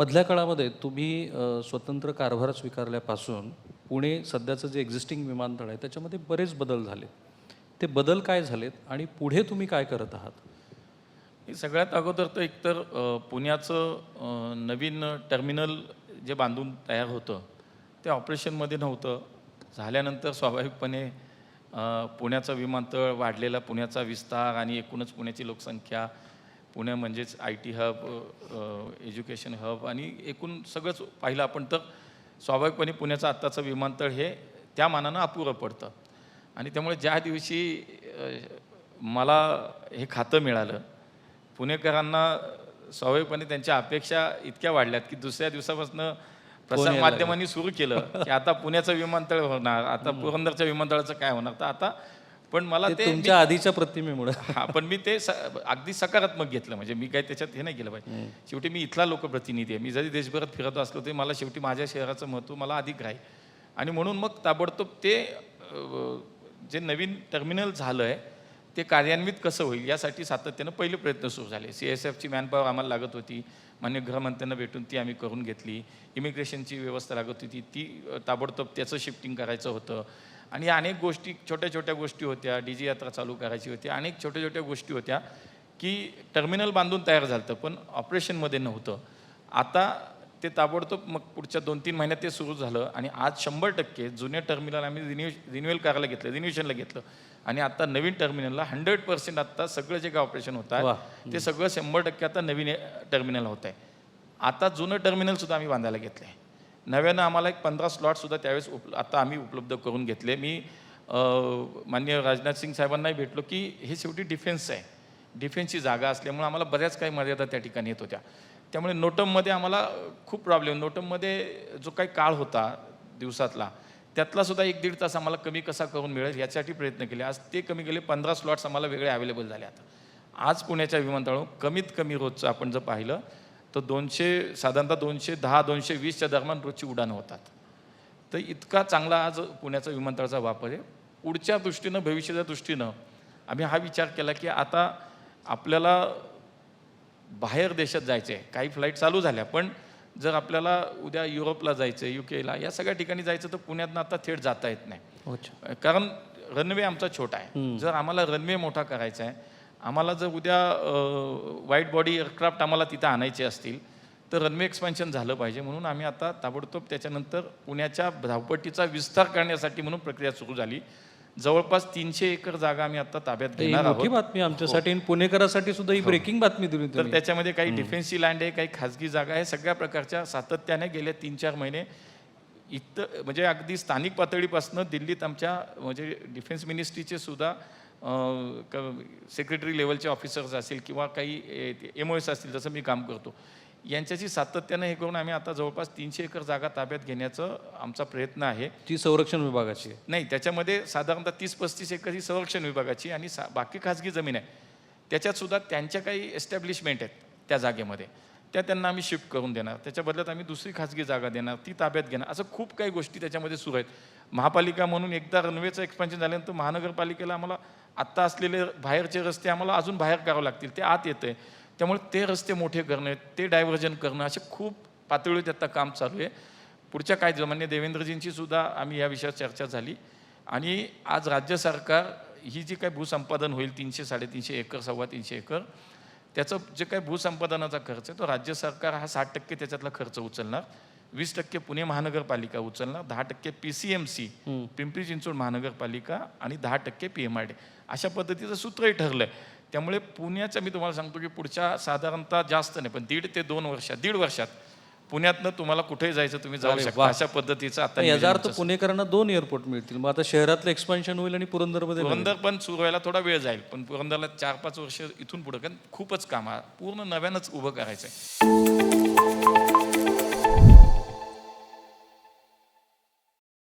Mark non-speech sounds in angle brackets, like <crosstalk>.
मधल्या काळामध्ये तुम्ही स्वतंत्र कारभार स्वीकारल्यापासून पुणे सध्याचं जे एक्झिस्टिंग विमानतळ आहे त्याच्यामध्ये बरेच बदल झाले. ते बदल काय झालेत आणि पुढे तुम्ही काय करत आहात? हे सगळ्यात अगोदर तर एकतर पुण्याचं नवीन टर्मिनल जे बांधून तयार होतं ते ऑपरेशनमध्ये नव्हतं. झाल्यानंतर स्वाभाविकपणे पुण्याचं विमानतळ वाढलेला पुण्याचा विस्तार आणि एकूणच पुण्याची लोकसंख्या पुणे म्हणजेच I T hub education hub आणि एकूण सगळंच पाहिलं आपण तर स्वाभाविकपणे पुण्याचं आत्ताचं विमानतळ हे त्या मानानं अपुरं पडतं. आणि त्यामुळे ज्या दिवशी मला हे खातं मिळालं पुणेकरांना स्वाभाविकपणे त्यांच्या अपेक्षा इतक्या वाढल्यात की दुसऱ्या दिवसापासून प्रसार माध्यमांनी सुरू केलं की आता पुण्याचं विमानतळ होणार आता पुरंदरच्या विमानतळाचं काय होणार? तर आता पण मला ते तुमच्या आधीच्या प्रतिमेमुळे. <laughs> हा पण मी ते अगदी सकारात्मक घेतलं. म्हणजे मी काही त्याच्यात हे नाही केलं पाहिजे शेवटी मी इथला लोकप्रतिनिधी आहे. मी जरी देशभरात फिरत असलो तरी मला शेवटी माझ्या शहराचं महत्त्व मला अधिक राहील आणि म्हणून मग ताबडतोब ते जे नवीन टर्मिनल झालं आहे ते कार्यान्वित कसं होईल यासाठी सातत्यानं पहिले प्रयत्न सुरू झाले. सी एस एफची मॅनपॉवर आम्हाला लागत होती. मान्य गृहमंत्र्यांना भेटून ती आम्ही करून घेतली. इमिग्रेशनची व्यवस्था लागत होती. ती ताबडतोब त्याचं शिफ्टिंग करायचं होतं. आणि अनेक गोष्टी छोट्या छोट्या गोष्टी होत्या डी जी यात्रा चालू करायची होती अनेक छोट्या छोट्या गोष्टी होत्या की टर्मिनल बांधून तयार झालं होतं पण ऑपरेशनमध्ये नव्हतं. आता ते ताबडतोब मग पुढच्या दोन तीन महिन्यात ते सुरू झालं आणि आज शंभर टक्के जुने टर्मिनल आम्ही रिन्यू रिन्युअल करायला घेतलं रिन्युएशनला घेतलं. आणि आता नवीन टर्मिनलला हंड्रेड पर्सेंट आता सगळं जे काय ऑपरेशन होत ते सगळं शंभर टक्के आता नवीन टर्मिनल होत आहे. आता जुनं टर्मिनलसुद्धा आम्ही बांधायला घेतलं आहे नव्यानं आम्हाला एक पंधरा स्लॉटसुद्धा त्यावेळेस उप आता आम्ही उपलब्ध करून घेतले. मी मान्य माननीय राजनाथ सिंग साहेबांनाही भेटलो की हे शेवटी डिफेन्स आहे. डिफेन्सची जागा असल्यामुळे आम्हाला बऱ्याच काही मर्यादा त्या ठिकाणी येत होत्या. त्यामुळे नोटममध्ये आम्हाला खूप प्रॉब्लेम नोटममध्ये जो काही काळ होता दिवसातला त्यातला सुद्धा एक दीड तास आम्हाला कमी कसा करून मिळेल यासाठी प्रयत्न केले. आज ते कमी केले पंधरा स्लॉट्स आम्हाला वेगळे अवेलेबल झाले आता. आज पुण्याच्या विमानतळावर कमीत कमी रोजचं आपण जर पाहिलं तर दोनशे साधारणतः दोनशे दहा दोनशे वीसच्या दरम्यान रोजची उड्डाणं होतात. तर इतका चांगला आज पुण्याचा विमानतळाचा वापर आहे. पुढच्या दृष्टीनं भविष्याच्या दृष्टीनं आम्ही हा विचार केला की आता आपल्याला बाहेर देशात जायचं आहे काही फ्लाईट चालू झाल्या पण जर आपल्याला उद्या युरोपला जायचं आहे युकेला या सगळ्या ठिकाणी जायचं तर पुण्यातनं आता थेट जाता येत नाही. कारण रनवे आमचा छोटा आहे. जर आम्हाला रनवे मोठा करायचा आहे आम्हाला जर उद्या व्हाईट बॉडी एअरक्राफ्ट आम्हाला तिथं आणायचे असतील तर रनवे एक्सपान्शन झालं पाहिजे म्हणून आम्ही आता ताबडतोब त्याच्यानंतर पुण्याच्या धावपट्टीचा विस्तार करण्यासाठी म्हणून प्रक्रिया सुरू झाली. जवळपास तीनशे एकर जागा आम्ही आता ताब्यात ही घेणार आहोत. बातमी आमच्यासाठी आणि पुणेकरांसाठी सुद्धा ही ब्रेकिंग बातमी दिली तर त्याच्यामध्ये काही डिफेन्सची लँड आहे काही खाजगी जागा आहे सगळ्या प्रकारच्या सातत्याने गेले तीन चार महिने. इथं म्हणजे अगदी स्थानिक पातळीपासून दिल्लीत आमच्या म्हणजे डिफेन्स मिनिस्ट्रीचे सुद्धा सेक्रेटरी लेवलचे ऑफिसर्स असतील किंवा काही एम ओ एस असतील जसं मी काम करतो. यांच्याशी सातत्यानं हे करून आम्ही आता जवळपास तीनशे एकर जागा ताब्यात घेण्याचं आमचा प्रयत्न आहे. ती संरक्षण विभागाची नाही त्याच्यामध्ये साधारणतः तीस पस्तीस एकर ही संरक्षण विभागाची आणि सा बाकी खाजगी जमीन आहे. त्याच्यात सुद्धा त्यांच्या काही एस्टॅब्लिशमेंट आहेत त्या जागेमध्ये. त्या त्यांना आम्ही शिफ्ट करून देणार. त्याच्या बदल्यात आम्ही दुसरी खाजगी जागा देणार ती ताब्यात घेणार. असं खूप काही गोष्टी त्याच्यामध्ये सुरू आहेत. महापालिका म्हणून एकदा रनवेचं एक्सपान्शन झाल्यानंतर महानगरपालिकेला आम्हाला आत्ता असलेले बाहेरचे रस्ते आम्हाला अजून बाहेर करावे लागतील. ते आत येतं आहे त्यामुळे ते रस्ते मोठे करणे ते डायव्हर्जन करणं असे खूप पातळीवर आत्ता काम चालू आहे. पुढच्या काही जमान्य देवेंद्रजींची सुद्धा आम्ही या विषयावर चर्चा झाली. आणि आज राज्य सरकार ही जी काही भूसंपादन होईल तीनशे साडेतीनशे एकर सव्वा तीनशे एकर त्याचं जे काही भूसंपादनाचा खर्च आहे तो राज्य सरकार हा साठ टक्के त्याच्यातला खर्च उचलणार. वीस टक्के पुणे महानगरपालिका उचलणार दहा टक्के P C M C Pimpri Chinchwad महानगरपालिका आणि दहा टक्के पी एम आर डी अशा पद्धतीचं सूत्रही ठरलं आहे त्यामुळे पुण्याचं मी तुम्हाला सांगतो की पुढच्या साधारणतः जास्त नाही पण दीड ते दोन वर्षात दीड वर्षात पुण्यातनं तुम्हाला कुठेही जायचं तुम्ही जाऊ अरे शकता. वा. अशा पद्धतीचं आता याचा अर्थ पुणेकरांना दोन एअरपोर्ट मिळतील. मग आता शहरातलं एक्सपान्शन होईल आणि पुरंदरमध्ये नवीन. पुरंदर पण सुरू व्हायला थोडा वेळ जाईल. पण पुरंदरला चार पाच वर्ष इथून पुढे कारण खूपच काम आहे. पूर्ण नव्यानंच उभं करायचं आहे